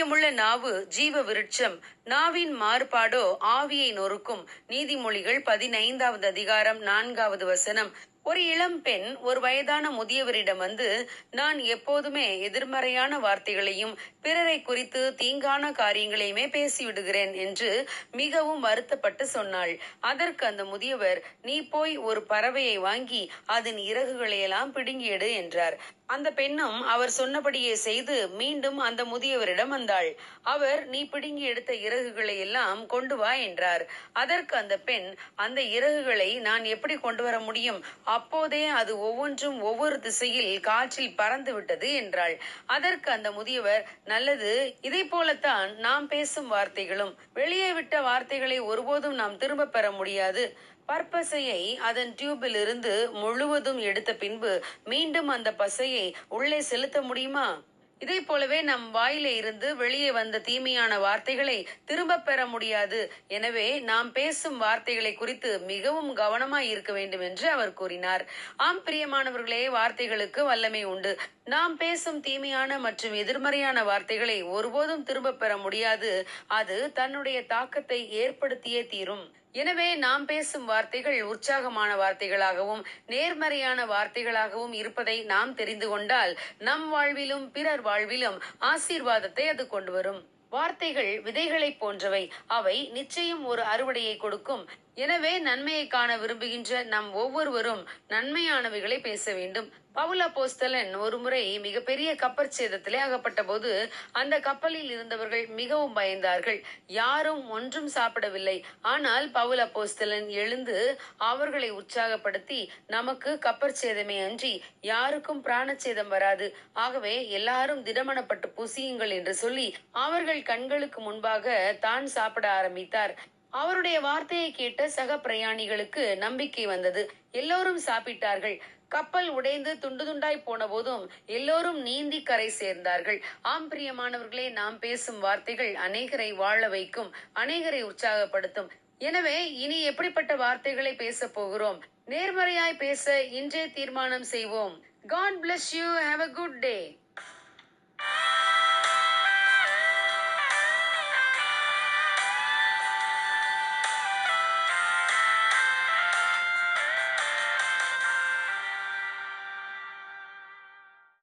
ஆரோக்கியமுள்ள நாவு ஜீவ விருட்சம் நாவின் மாறுபாடோ ஆவியை நொறுக்கும். நீதிமொழிகள் பதினைந்தாவது அதிகாரம் நான்காவது வசனம். ஒரு இளம் பெண் ஒரு வயதான முதியவரிடம் வந்து நான் எப்போதுமே எதிர்மறையான வார்த்தைகளையும் பிறரை குறித்து தீங்கான காரியங்களையுமே பேசிவிடுகிறேன் என்று மிகவும் வருத்தப்பட்டு சொன்னாள். அதற்கு அந்த முதியவர் நீ போய் ஒரு பறவையை வாங்கி அதன் இறகுகளையெல்லாம் பிடுங்கிடு என்றார். அந்த பெண்ணும் அவர் சொன்னபடியே செய்து மீண்டும் அந்த முதியவரிடம் வந்தாள். அவர் நீ பிடுங்கி எடுத்த இறகுகளை எல்லாம் கொண்டு வா என்றார். அதற்கு அந்த பெண் அந்த இறகுகளை நான் எப்படி கொண்டு வர முடியும்? அப்போதே அது ஒவ்வொன்றும் ஒவ்வொரு திசையில் காற்றில் பறந்து விட்டது என்றாள். அதற்கு அந்த முதியவர் நல்லது இதை போலத்தான் நாம் பேசும் வார்த்தைகளும். வெளியே விட்ட வார்த்தைகளை ஒருபோதும் நாம் திரும்ப பெற முடியாது. பற்பசையை அதன் டியூபில் இருந்து முழுவதும் எடுத்த பின்பு மீண்டும் அந்த பசையை உள்ளே செலுத்த முடியுமா? இதை போலவே நம் வாயில இருந்து வெளியே வந்த தீமையான வார்த்தைகளை திரும்ப பெற முடியாது. எனவே நாம் பேசும் வார்த்தைகளை குறித்து மிகவும் கவனமாய் இருக்க வேண்டும் என்று அவர் கூறினார். ஆம் பிரியமானவர்களே வார்த்தைகளுக்கு வல்லமை உண்டு. நாம் பேசும் தீமையான மற்றும் எதிர்மறையான வார்த்தைகளை ஒருபோதும் திரும்ப பெற முடியாது. அது தன்னுடைய தாக்கத்தை ஏற்படுத்தியே தீரும். எனவே நாம் பேசும் வார்த்தைகள் உற்சாகமான வார்த்தைகளாகவும் நேர்மறையான வார்த்தைகளாகவும் இருப்பதை நாம் தெரிந்து கொண்டால் நம் வாழ்விலும் பிறர் வாழ்விலும் ஆசீர்வாதத்தை அது கொண்டு வரும். வார்த்தைகள் விதைகளைப் போன்றவை. அவை நிச்சயம் ஒரு அறுவடையை கொடுக்கும். எனவே நன்மையை காண விரும்புகின்ற நம் ஒவ்வொருவரும் நன்மையானவைகளை பேச வேண்டும். பவுல போஸ்தலன் ஒரு முறை மிகப்பெரிய கப்பற் சேதத்திலே அகப்பட்ட போது அந்த கப்பலில் இருந்தவர்கள் மிகவும் பயந்தார்கள். யாரும் ஒன்றும் சாப்பிடவில்லை. ஆனால் பவுல போஸ்தலன் எழுந்து அவர்களை உற்சாகப்படுத்தி நமக்கு கப்பற் சேதமே அன்றி யாருக்கும் பிராணச்சேதம் வராது. ஆகவே எல்லாரும் திடமனப்பட்டு புசியுங்கள் என்று சொல்லி அவர்கள் கண்களுக்கு முன்பாக தான் சாப்பிட ஆரம்பித்தார். அவருடைய வார்த்தையை கேட்ட சக பிரயாணிகளுக்கு நம்பிக்கை வந்தது. எல்லோரும் சாப்பிட்டார்கள். கப்பல் உடைந்து துண்டு துண்டாய் போன போதும் எல்லோரும் நீந்தி கரை சேர்ந்தார்கள். ஆம் பிரியமானவர்களே நாம் பேசும் வார்த்தைகள் அநேகரை வாழ வைக்கும் அநேகரை உற்சாகப்படுத்தும். எனவே இனி எப்படிப்பட்ட வார்த்தைகளை பேச போகிறோம்? நேர்மறையாய் பேச இன்றே தீர்மானம் செய்வோம். God bless you have a good day